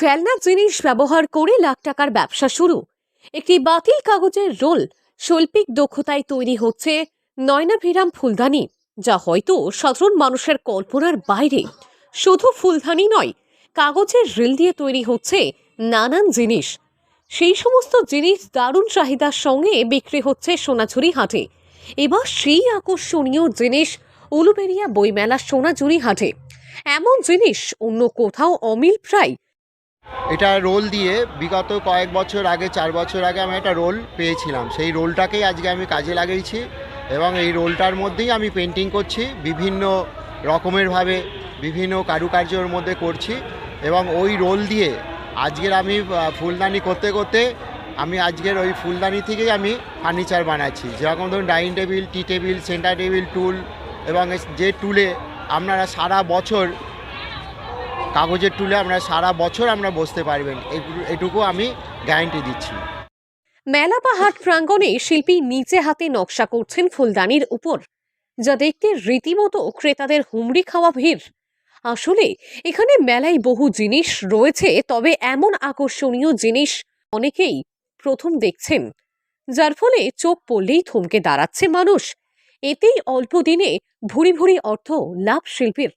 ফেলনা জিনিস ব্যবহার করে লাখ টাকার ব্যবসা শুরু। একটি বাতিল কাগজের রোল শৈল্পিক দক্ষতায় তৈরি হচ্ছে নয়নাভিরাম ফুলদানি, যা হয়তো সাধারণ মানুষের কল্পনার বাইরে। শুধু ফুলদানি নয়, কাগজের রিল দিয়ে তৈরি হচ্ছে নানান জিনিস। সেই সমস্ত জিনিস দারুণ চাহিদার সঙ্গে বিক্রি হচ্ছে সোনাঝুরি হাটে। এবার সেই আকর্ষণীয় জিনিস উলুবেরিয়া বইমেলা সোনাঝুরি হাটে। এমন জিনিস অন্য কোথাও অমিল প্রায় এটা রোল দিয়ে বিগত কয়েক বছর আগে, চার বছর আগে আমি একটা রোল পেয়েছিলাম। সেই রোলটাকেই আজকে আমি কাজে লাগিয়েছি এবং এই রোলটার মধ্যেই আমি পেন্টিং করছি, বিভিন্ন রকমেরভাবে বিভিন্ন কারুকার্যের মধ্যে করছি এবং ওই রোল দিয়ে আজকের আমি ফুলদানি করতে করতে আমি আজকের ওই ফুলদানি থেকেই আমি ফার্নিচার বানাচ্ছি। যেরকম ধরুন dining table, tea table, centre table, টুল এবং যে টুলে আপনারা সারা বছর কাগজের টুলে আমরা সারা বছর আমরা বসতে পারবেন। এটুকু- আমি গ্যারান্টি দিচ্ছি। মেলা বা হাট প্রাঙ্গণে শিল্পী নিজে হাতে নকশা করছেন ফুলদানির উপর। যা দেখতে রীতিমতো ক্রেতাদের হুমড়ি খাওয়া ভিড়। আসলে এখানে মেলায় বহু জিনিস রয়েছে, তবে এমন আকর্ষণীয় জিনিস অনেকেই প্রথম দেখছেন। যার ফলে চোখ পড়লেই থমকে দাঁড়াচ্ছে মানুষ। এতেই অল্প দিনে ভুরি ভুরি অর্থ লাভ শিল্পীর।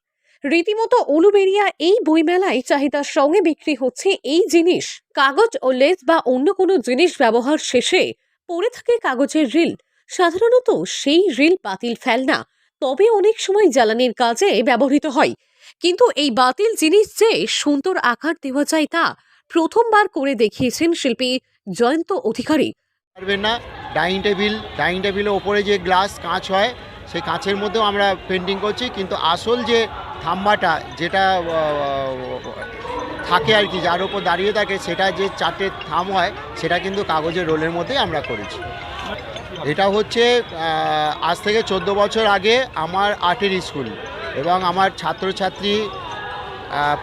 রীতিমতো উলুবেরিয়া এই বইমেলায় চাহিদার সঙ্গে বিক্রি হচ্ছে এই জিনিস। কাগজ ও লেজ বা অন্য কোনো জিনিস ব্যবহার শেষে পড়ে থাকে কাগজের রিল। সাধারণত সেই রিল বাতিল ফেলনা, তবে অনেক সময় জ্বালানির কাজে ব্যবহৃত হয়। কিন্তু এই বাতিল জিনিস যে সুন্দর আকার দেওয়া যায় তা প্রথমবার করে দেখিয়েছেন শিল্পী জয়ন্ত অধিকারী। পারবেন না, ডাইনিং টেবিল, ডাইনিং টেবিলের ওপরে যে গ্লাস, কাঁচ হয়, সেই কাঁচের মধ্যেও আমরা পেন্টিং করছি। কিন্তু আসল যে থাম্বাটা যেটা থাকে আর কি, যার ওপর দাঁড়িয়ে থাকে, সেটা যে চারটে থাম হয়, সেটা কিন্তু কাগজের রোলের মধ্যেই আমরা করেছি। এটা হচ্ছে আজ থেকে চোদ্দ বছর আগে আমার আর্টের স্কুল এবং আমার ছাত্রছাত্রী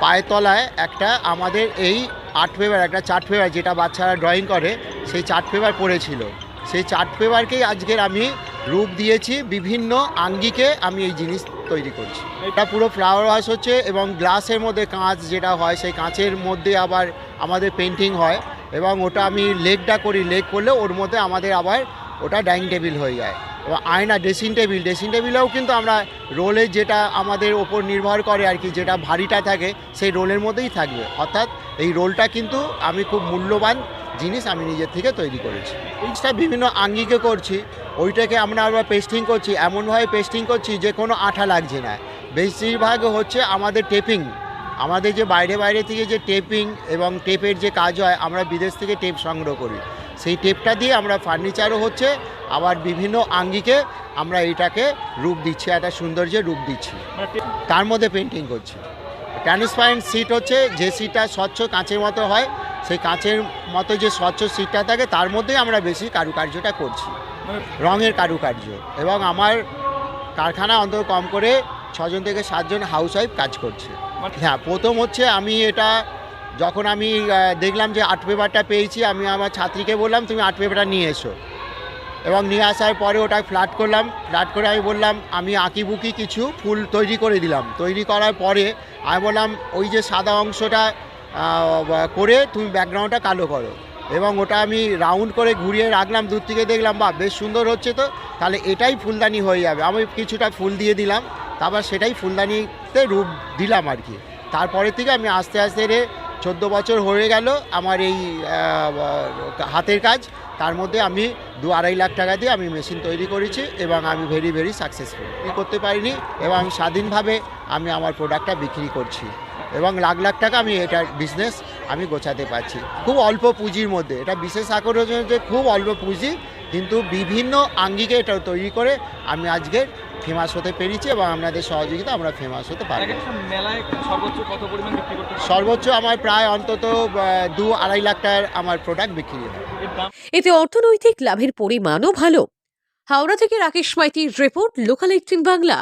পায়ের তলায় একটা আমাদের এই আর্ট পেপার, একটা চার্ট পেপার যেটা বাচ্চারা ড্রয়িং করে, সেই চার্ট পেপার পড়েছিল। সেই চার্ট পেপারকেই আজকের আমি রূপ দিয়েছি, বিভিন্ন আঙ্গিকে আমি এই জিনিস তৈরি করছি। এটা পুরো ফ্লাওয়ার ওয়াশ হচ্ছে এবং গ্লাসের মধ্যে কাঁচ যেটা হয়, সেই কাঁচের মধ্যে আবার আমাদের পেন্টিং হয় এবং ওটা আমি লেগটা করি লেগ করলে ওর মধ্যে আমাদের আবার ওটা ডাইনিং টেবিল হয়ে যায়। এবং আয়না ড্রেসিং টেবিল ড্রেসিং টেবিলেও কিন্তু আমরা রোলে যেটা আমাদের ওপর নির্ভর করে আর কি, যেটা ভারীটা থাকে, সেই রোলের মধ্যেই থাকবে। অর্থাৎ এই রোলটা কিন্তু আমি খুব মূল্যবান জিনিস আমি নিজের থেকে তৈরি করেছি। জিনিসটা বিভিন্ন আঙ্গিকে করছি, ওইটাকে আমরা আবার পেস্টিং করছি, এমনভাবে পেস্টিং করছি যে কোনো আঠা লাগছে না। বেশিরভাগ হচ্ছে আমাদের টেপিং আমাদের যে বাইরে বাইরে থেকে যে টেপিং এবং টেপের যে কাজ হয়, আমরা বিদেশ থেকে টেপ সংগ্রহ করি। সেই টেপটা দিয়ে আমরা ফার্নিচারও হচ্ছে আবার বিভিন্ন আঙ্গিকে আমরা এটাকে রূপ দিচ্ছি, একটা সৌন্দর্যের রূপ দিচ্ছি। তার মধ্যে পেন্টিং করছি। ট্রান্সপারেন্ট সিট হচ্ছে যে সিটটা স্বচ্ছ কাঁচের মতো হয় সেই কাঁচের মতো যে স্বচ্ছ সিটটা থাকে তার মধ্যেই আমরা বেশি কারুকার্যটা করছি। রঙের কারুকার্য। এবং আমার কারখানা অন্তত কম করে ছজন থেকে সাতজন হাউস ওয়াইফ কাজ করছে। হ্যাঁ প্রথম হচ্ছে আমি এটা যখন আমি দেখলাম যে আর্ট পেপারটা পেয়েছি আমি আমার ছাত্রীকে বললাম তুমি আর্ট পেপারটা নিয়ে এসো। এবং নিয়ে আসার পরে ওটা ফ্ল্যাট করলাম। ফ্ল্যাট করে আমি বললাম আমি আঁকি বুকি কিছু ফুল তৈরি করে দিলাম। তৈরি করার পরে আমি বললাম ওই যে সাদা অংশটা করে তুমি ব্যাকগ্রাউন্ডটা কালো করো। এবং ওটা আমি রাউন্ড করে ঘুরিয়ে রাখলাম, দূর থেকে দেখলাম বা বেশ সুন্দর হচ্ছে তো। তাহলে এটাই ফুলদানি হয়ে যাবে। আমি কিছুটা ফুল দিয়ে দিলাম, তারপর সেটাই ফুলদানিতে রূপ দিলাম আর কি। তারপরে থেকে আমি আস্তে আস্তে রে চোদ্দ বছর হয়ে গেল আমার এই হাতের কাজ। তার মধ্যে আমি দু আড়াই লাখ টাকা দিয়ে আমি মেশিন তৈরি করেছি এবং আমি ভেরি ভেরি সাকসেসফুল করতে পারিনি এবং আমি স্বাধীনভাবে আমি আমার প্রোডাক্টটা বিক্রি করছি। এবং লাখ লাখ টাকা আমি এটার বিজনেস আমি গোছাতে পারছি। খুব অল্প পুঁজির মধ্যে। এটা বিশেষ আকর্ষণ হচ্ছে খুব অল্প পুঁজি কিন্তু বিভিন্ন আঙ্গিকে এটা তৈরি করে আমি আজকে ফেমাস হতে পেরেছি এবং আপনাদের সহযোগিতা আমরা ফেমাস হতে মেলায় সর্বোচ্চ কত পরিমাণ বিক্রি করতে সর্বোচ্চ আমার প্রায় অন্তত দু আড়াই লাখ টাকার আমার প্রোডাক্ট বিক্রি হয়। এতে অর্থনৈতিক লাভের পরিমাণও ভালো। হাওড়া থেকে Rakesh মাইতির report local eighteen Bangla